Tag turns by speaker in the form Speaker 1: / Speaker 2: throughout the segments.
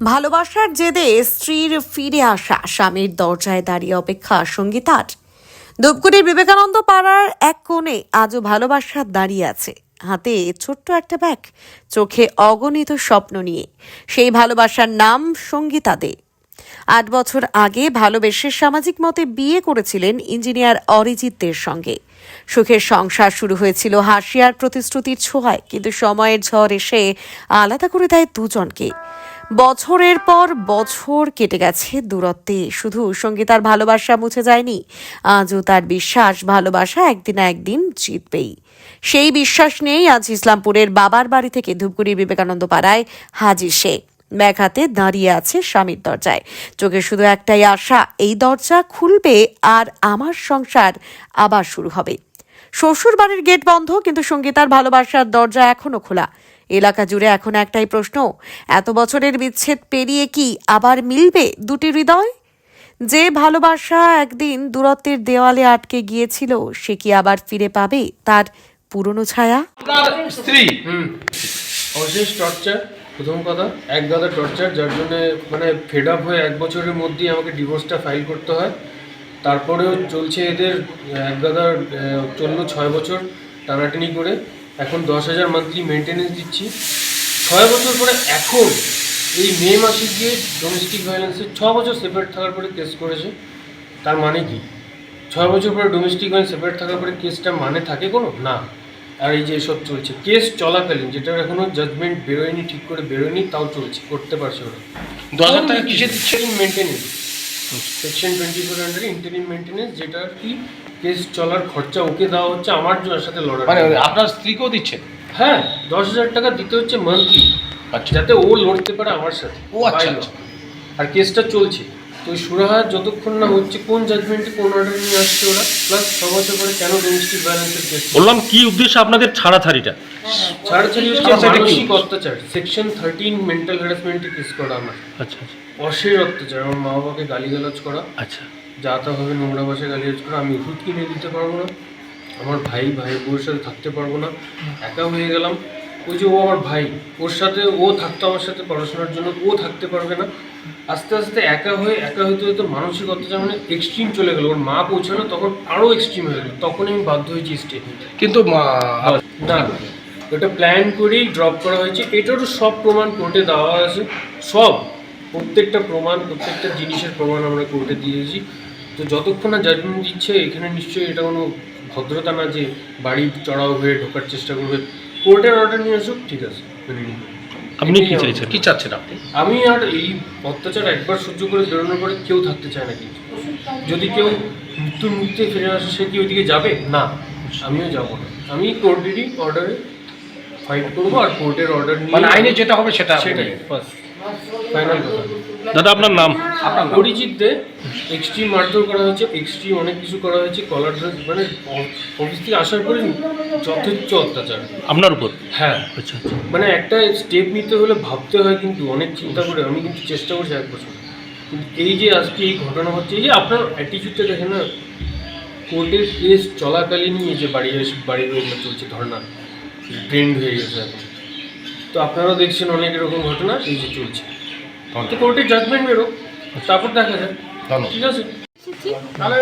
Speaker 1: ভালোবাসার জেদে স্ত্রীর ফিরে আসা, স্বামীর দরজায় দাঁড়িয়ে অপেক্ষা সঙ্গীতার ধূপগুড়ির বিবেকানন্দ পাড়ার এক কোণে আজও ভালোবাসা দাঁড়িয়ে আছে। হাতে ছোট্ট একটা ব্যাগ, চোখে অগণিত স্বপ্ন নিয়ে। সেই ভালোবাসার নাম সঙ্গীতা দে। আট বছর আগে ভালোবেসে সামাজিক মতে বিয়ে করেছিলেন ইঞ্জিনিয়ার অরিজিৎ দের সঙ্গে। সুখের সংসার শুরু হয়েছিল হাসিয়ার প্রতিশ্রুতির ছোঁয়ায়, কিন্তু সময়ের ঝড় এসে আলাদা করে দেয় দুজনকে। বছরের পর বছর কেটে গেছে দূরত্বে। শুধু সঙ্গীতার ভালোবাসা মুছে যায়নি, আজও তার বিশ্বাস, ভালোবাসা একদিন না একদিন জিতবেই। সেই বিশ্বাস নিয়েই আজ ইসলামপুরের বাবার বাড়ি থেকে ধূপগুড়ি বিবেকানন্দ পাড়ায় হাজির সে। ব্যাগ হাতে দাঁড়িয়ে আছে স্বামীর দরজায়। চোখে শুধু একটাই আশা, এই দরজা খুলবে আর আমার সংসার আবার শুরু হবে। শ্বশুর বাড়ির গেট বন্ধ, কিন্তু সঙ্গীতার ভালোবাসার দরজা এখনও খোলা। এলাকা জুড়ে এখন একটাই প্রশ্ন এত বছরের বিচ্ছেদ পেরিয়ে কি আবার মিলবে দুটি হৃদয়? যে ভালোবাসা একদিন দূরত্বের দেওয়ালে আটকে গিয়েছিল সে কি আবার ফিরে পাবে তার পুরনো ছায়া?
Speaker 2: আপনার স্ত্রী।
Speaker 3: অশেষ টর্চার প্রথম কথা। এক গাদা টর্চার যার জন্য মানে ফেড আপ হয়ে এক বছরের মধ্যেই আমাকে ডিভোর্সটা ফাইল করতে হয়। তারপরেও চলছে এদের এক গাদার আহ, চলল ছয় বছর টানাটানি করে। এখন দশ হাজার মান্থলি মেনটেনেন্স দিচ্ছি। ছয় বছর পরে এখন এই মে মাসে গিয়ে ডোমেস্টিক ভায়োলেন্সের ছ বছর সেপারেট থাকার পরে কেস করেছে। তার মানে কি? ছয় বছর পরে ডোমেস্টিক ভায়োলেন্স সেপারেট থাকার পরে কেসটা মানে থাকে কোনো? না। আর এই যে এসব চলছে কেস চলাকালীন যেটার এখনও জাজমেন্ট বেরোয়নি ঠিক করে বেরোয়নি তাও চলছে করতে পারছে ওরা।
Speaker 2: দু হাজার টাকা কিসে দিচ্ছে
Speaker 3: মেনটেনেন্স সেকশন টোয়েন্টি ফোর আন্ডারে ইন্টারিম মেনটেনেন্স যেটা আর কি কেস চলার খরচা ওকে দেওয়া হচ্ছে আমার সাথে লড়াই।
Speaker 2: মানে আপনার স্ত্রীকেও দিচ্ছেন?
Speaker 3: হ্যাঁ দশ হাজার টাকা দিতে হচ্ছে মান্থলি
Speaker 2: আচ্ছা।
Speaker 3: যাতে ও লড়তে পারে আমার সাথে
Speaker 2: ও আচ্ছা, আচ্ছা।
Speaker 3: আর কেসটা চলছে। তো সুরাহা যতক্ষণ না হচ্ছে কোন জাজমেন্টে কোন অর্ডার নিয়ে আসছে ওরা প্লাস ছ বছর পরে কেন ডোমেস্টিক ভায়োলেন্সের কেস
Speaker 4: বললাম কি উদ্দেশ্যে আপনাদের ছাড়াছাড়িটা?
Speaker 3: ছাড়াছাড়ি হচ্ছে মানসিক অত্যাচার। সেকশন থার্টিন মেন্টাল হ্যারাসমেন্টের কেস করা আমার।
Speaker 4: আচ্ছা আচ্ছা।
Speaker 3: অশেষ অত্যাচার। আমার মা বাবাকে গালিগালাজ করা।
Speaker 4: আচ্ছা।
Speaker 3: যা তা হবে নোংরা ভাষায় গালিগালাজ করা আমি ওষুধ কিনে দিতে পারব না। আমার ভাই ভাই বউর সাথে থাকতে পারব না। একা হয়ে গেলাম। ওই যে ও আমার ভাই ওর সাথে ও থাকতো আমার সাথে পড়াশোনার জন্য ও থাকতে পারবে না। আস্তে আস্তে একা হয়ে একা হইতে হইতে মানসিক অত্যাচার মানে এক্সট্রিম চলে গেলো। ওর মা পৌঁছানো তখন আরও এক্সট্রিম হয়ে গেলো। তখন আমি বাধ্য হয়েছি স্টেপ
Speaker 2: কিন্তু মা-
Speaker 3: না ওটা প্ল্যান করেই ড্রপ করা হয়েছে। এটারও সব প্রমাণ কোর্টে দেওয়া আছে। সব প্রত্যেকটা প্রমাণ প্রত্যেকটা জিনিসের প্রমাণ আমরা কোর্টে দিয়েছি। তো যতক্ষণ না জাজমেন্ট দিচ্ছে এখানে নিশ্চয়ই এটা কোনো ভদ্রতা না যে বাড়ি চড়াও হয়ে ঢোকার চেষ্টা করবে। কোর্টের অর্ডার নিয়ে আসুক ঠিক আছে মেনে নিন।
Speaker 4: আপনি কি চাইছেন?
Speaker 2: কি চাচ্ছেন আপনি?
Speaker 3: আমি আর এই অত্যাচার একবার সহ্য করে বেরোনোর পরে কেউ থাকতে চায় না কিন্তু। যদি কেউ মৃত্যুর মুহূর্তে ফিরে আসে সে কি ওইদিকে যাবে? না আমিও যাব না। আমি কোর্টেরই অর্ডারে ফাইট করব আর কোর্টের অর্ডার নিয়ে
Speaker 2: মানে আইনে যেটা হবে সেটা
Speaker 3: সেটাই কথা
Speaker 4: দাদা আপনার নাম?
Speaker 2: আপনার?
Speaker 3: অরিজিৎ দে এক্সট্রিম মারধর করা হয়েছে এক্সট্রিম অনেক কিছু করা হয়েছে কলার ধরে মানে অফিস থেকে আসার পরে যথেচ্ছ অত্যাচার।
Speaker 4: আপনার উপর?
Speaker 3: হ্যাঁ।
Speaker 4: আচ্ছা আচ্ছা।
Speaker 3: মানে একটা স্টেপ নিতে হলে ভাবতে হয় কিন্তু অনেক চিন্তা করে আমি কিন্তু চেষ্টা করছি এক বছর। কিন্তু এই যে আজকে এই ঘটনা হচ্ছে এই যে আপনার অ্যাটিচিউডটা দেখেন না কোর্টের কেস চলাকালীনই এই যে বাড়ি এগুলো চলছে ধর্না ট্রেন্ড হয়ে গেছে এখন। তো আপনারাও দেখছেন অনেক এরকম ঘটনা এই যে চলছে। তো কোর্টের জাজমেন্ট বেরো তারপর দেখা যায় ঠিক আছে?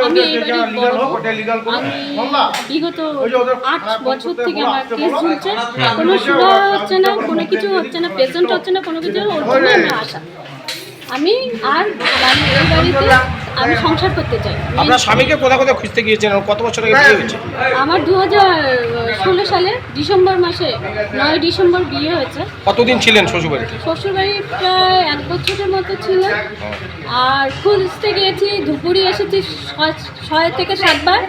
Speaker 5: আমি বিগত আট বছর থেকে আমার কেস চলছে। কোনো সুরা হচ্ছে না কোনো কিছু হচ্ছে না পেশেন্ট হচ্ছে না কোনো কিছু ওর জন্য আমি আসা আমি আর এই বাড়িতে আমি সংসার করতে চাই।
Speaker 2: আপনার স্বামীকে কোথায় কোথায় খুঁজতে গিয়েছেন কত বছর আগে বিয়ে হয়েছে?
Speaker 5: আমার দু ষোলো সালে ডিসেম্বর মাসে নয় ডিসেম্বর বিয়ে হয়েছে।
Speaker 2: কতদিন ছিলেন শ্বশুরবাড়িতে?
Speaker 5: শ্বশুরবাড়ি প্রায় এক বছরের মতো ছিল। আর খুঁজতে গিয়েছি ধুপুরি এসেছি ছয়- থেকে সাতবার।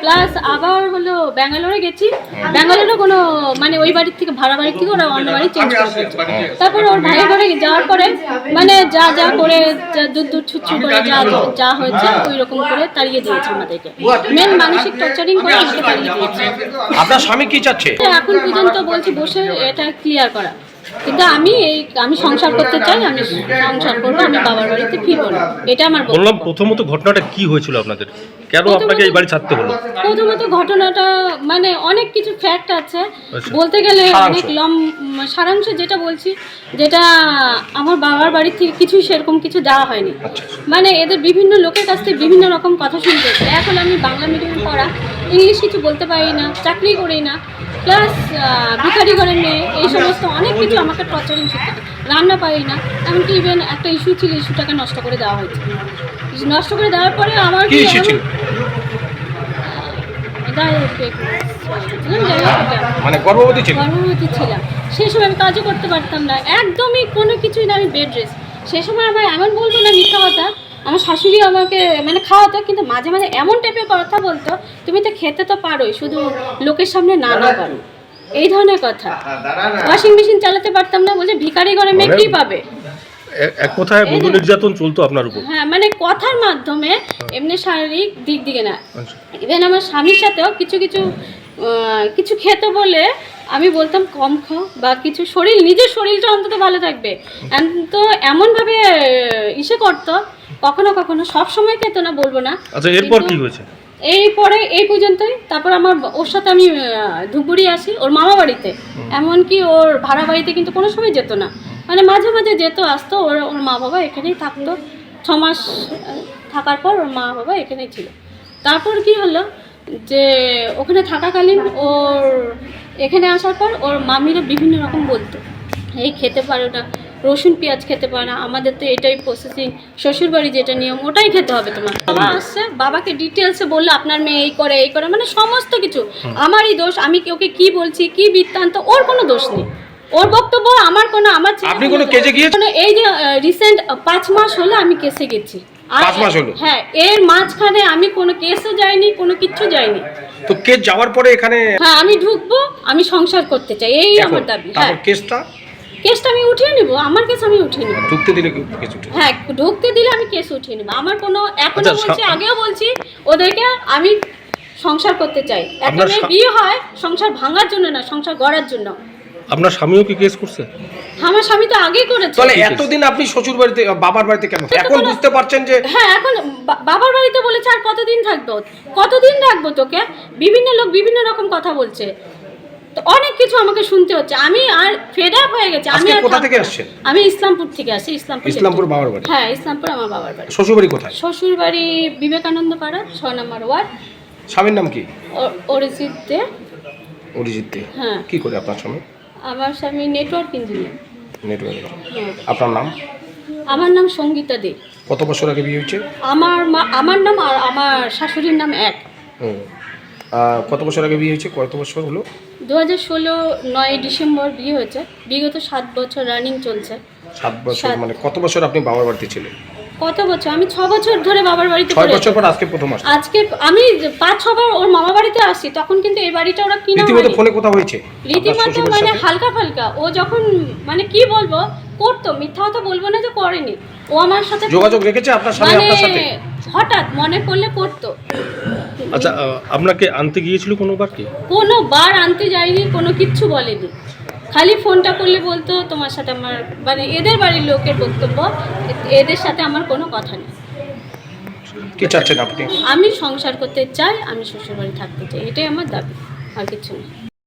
Speaker 5: প্লাস আবার হলো ব্যাঙ্গালোরে গেছি। ব্যাঙ্গালোরে কোনো মানে ওই বাড়ির থেকে ভাড়া বাড়ির থেকে ওরা অন্য বাড়ি চেঞ্জ করে দিয়েছে। তারপর ওর ভাইয়ের ঘরে যাওয়ার পরে মানে যা যা করে যা দূর দূর ছুটছু করে যা যা হয়েছে ওই রকম করে তাড়িয়ে দিয়েছে আমাদেরকে। মেন মানসিক টর্চারিং করে আমাকে তাড়িয়ে দিয়েছে।
Speaker 2: আপনার স্বামী কি চাচ্ছে?
Speaker 5: এখন পর্যন্ত বলছি বসে এটা ক্লিয়ার করা। কিন্তু আমি এই আমি সংসার করতে চাই আমি সংসার করব আমি বাবার বাড়িতে ফিরবো না। এটা আমার
Speaker 4: বললাম প্রথমত ঘটনাটা কি হয়েছিল আপনাদের? কেন আপনাকে এই বাড়ি ছাড়তে হলো?
Speaker 5: প্রথমত ঘটনাটা মানে অনেক কিছু ফ্যাক্ট আছে।
Speaker 4: আচ্ছা।
Speaker 5: বলতে গেলে অনেক লম সারাংশ যেটা বলছি যেটা আমার বাবার বাড়ি থেকে কিছুই সেরকম কিছু দেওয়া হয়নি।
Speaker 2: আচ্ছা।
Speaker 5: মানে এদের বিভিন্ন লোকের কাছ থেকে বিভিন্ন রকম কথা শুনতে এখন আমি বাংলা মিডিয়াম পড়া ইংলিশ কিছু বলতে পারি না চাকরি করি না প্লাস ভিখারি ঘরের মেয়ে এই সমস্ত অনেক কিছু আমাকে টর্চারিং শিখতে। রান্না পারি না এমনকি ইভেন একটা ইস্যু ছিল ইস্যুটাকে নষ্ট করে দেওয়া হয়েছে। নষ্ট করে দেওয়ার পরে আমার
Speaker 2: কি। মানে গর্ভবতী ছিল?
Speaker 5: গর্ভবতী ছিলাম। সেই সময় আমি কাজও করতে পারতাম না একদমই কোনো কিছুই না আমি বেড রেস্ট সেই সময় আমার এমন বলব না মিথ্যা কথা আমার শাশুড়ি আমাকে মানে খাওয়াতো কিন্তু মাঝে মাঝে এমন টাইপের কথা বলতো তুমি তো খেতে তো পারোই শুধু লোকের সামনে না না পারো এই ধরনের কথা। ওয়াশিং মেশিন চালাতে পারতাম না বলছে ভিখারি ঘরে মেয়ে কি পাবে?
Speaker 4: এক কথায় বধূ নির্যাতন চলতো আপনার উপর।
Speaker 5: হ্যাঁ মানে কথার মাধ্যমে এমনি শারীরিক দিক দিকে না।
Speaker 4: আচ্ছা।
Speaker 5: ইভেন আমার স্বামীর সাথেও কিছু কিছু কিছু খেতে বলে আমি বলতাম কম খাও বা কিছু শরীর নিজের শরীরটা অন্তত ভালো থাকবে। তো এমনভাবে ইসে করতো কখনো কখনো সব সময় খেত না বলব না।
Speaker 4: আচ্ছা এরপর কি হয়েছে?
Speaker 5: এই পরে এই পর্যন্তই। তারপর আমার ওর সাথে আমি ধুপগুড়ি আসি ওর মামা বাড়িতে। এমনকি ওর ভাড়া বাড়িতে কিন্তু কোনো সময় যেত না। মানে মাঝে মাঝে যেত আসতো ওর ওর মা বাবা এখানেই থাকতো। ছ মাস থাকার পর ওর মা বাবা এখানেই ছিল। তারপর কি হলো? যে ওখানে থাকাকালীন ওর এখানে আসার পর ওর মামিরা বিভিন্ন রকম বলতো এই খেতে পারো না রসুন পেঁয়াজ খেতে পারে না আমাদের তো এটাই প্রসেসিং শ্বশুরবাড়ি যেটা নিয়ম ওটাই খেতে হবে তোমার। বাবা আসছে বাবাকে ডিটেলসে বলল আপনার মেয়ে এই করে এই করে মানে সমস্ত কিছু। আমারই দোষ আমি কি ওকে কি বলছি কি বৃত্তান্ত ওর কোনো দোষ নেই। ওর বক্তব্য আমার কোনো আমার
Speaker 2: আপনি কোনো কেসে গিয়েছেন?
Speaker 5: এই যে রিসেন্ট পাঁচ মাস হলো আমি কেসে গেছি।
Speaker 2: পাঁচ মাস হলো?
Speaker 5: হ্যাঁ এর মাঝখানে আমি কোনো কেসও যাইনি কোনো কিচ্ছু যাইনি।
Speaker 2: তো কেস যাওয়ার পরে এখানে
Speaker 5: হ্যাঁ আমি ঢুকবো আমি সংসার করতে চাই এই আমার দাবি হ্যাঁ।
Speaker 2: কেসটা?
Speaker 5: কেসটা আমি উঠিয়ে নিব আমার কেস আমি উঠিয়ে নিব।
Speaker 2: ঢুকতে দিলে কেস উঠে
Speaker 5: হ্যাঁ ঢুকতে দিলে আমি কেস উঠিয়ে নেব। আমার কোনো এখনও
Speaker 4: আচ্ছা,
Speaker 5: বলছি আগেও বলছি ওদেরকে আমি সংসার করতে চাই। একটা বিয়ে হয় সংসার ভাঙার জন্য না সংসার গড়ার জন্য।
Speaker 4: আপনার স্বামীও কি কেস করছে?
Speaker 5: আমার স্বামী তো আগেই করেছে।
Speaker 2: তাহলে এতদিন আপনি শ্বশুর বাড়িতে বাবার বাড়িতে কেন? এখন বুঝতে পারছেন যে
Speaker 5: হ্যাঁ এখন বাবার বাড়িতে বলেছে আর কতদিন থাকব? কতদিন রাখব তোকে? বিভিন্ন লোক বিভিন্ন রকম কথা বলছে। তো অনেক কিছু আমাকে শুনতে হচ্ছে। আমি আর ফেড আপ হয়ে গেছে। আমি আর
Speaker 2: কোথা থেকে। আসছেন?
Speaker 5: আমি ইসলামপুর থেকে আসি ইসলামপুর
Speaker 2: ইসলামপুর বাবার বাড়ি?
Speaker 5: হ্যাঁ ইসলামপুর আমার বাবার বাড়ি।
Speaker 2: শ্বশুর বাড়ি কোথায়?
Speaker 5: শ্বশুর বাড়ি বিবেকানন্দ পাড়া ছ নম্বর ওয়ার্ড।
Speaker 2: স্বামীর নাম কি?
Speaker 5: অরিজিৎ দে।
Speaker 2: অরিজিৎ দে।
Speaker 5: হ্যাঁ।
Speaker 2: কি করে আপনার স্বামী?
Speaker 5: আমার স্বামী নেটওয়ার্ক ইঞ্জিনিয়ার
Speaker 2: নেটওয়ার্ক আপনার নাম?
Speaker 5: আমার নাম সঙ্গীতা দে।
Speaker 2: কত বছর আগে বিয়ে হয়েছে?
Speaker 5: আমার মা আমার নাম আর আমার শাশুড়ির নাম এক।
Speaker 2: কত বছর আগে বিয়ে হয়েছে? কত বছর হলো?
Speaker 5: দু হাজার ষোলো নয় ডিসেম্বর বিয়ে হয়েছে। বিগত সাত বছর রানিং চলছে।
Speaker 2: সাত বছর মানে কত বছর আপনি বাবার বাড়িতে ছিলেন?
Speaker 5: কত বছর? আমি ছ বছর ধরে বাবার বাড়িতে
Speaker 2: ছয় বছর পর আজকে প্রথম আসছে
Speaker 5: আজকে আমি পাঁচ ছবার ওর মামা বাড়িতে আসি তখন কিন্তু এই বাড়িটা ওরা কিনা
Speaker 2: রীতিমতো ফোনে কথা হয়েছে?
Speaker 5: রীতিমতো মানে হালকা ফালকা। ও যখন মানে কি বলব করতো মিথ্যা কথা বলব না যে করেনি। ও আমার সাথে
Speaker 2: যোগাযোগ রেখেছে আপনার স্বামী
Speaker 5: মানে
Speaker 2: আপনার সাথে?
Speaker 5: হঠাৎ মনে পড়লে করতো।
Speaker 4: আচ্ছা আপনাকে আনতে গিয়েছিল কোনোবার কি?
Speaker 5: আনতে যায়নি কোনো কিচ্ছু বলেনি। খালি ফোনটা করলে বলতো তোমার সাথে আমার মানে এদের বাড়ির লোকের বক্তব্য এদের সাথে আমার কোনো কথা নেই।
Speaker 2: কি চাচ্ছেন আপনি?
Speaker 5: আমি সংসার করতে চাই আমি শ্বশুরবাড়ি থাকতে চাই এটাই আমার দাবি আর কিছু নেই।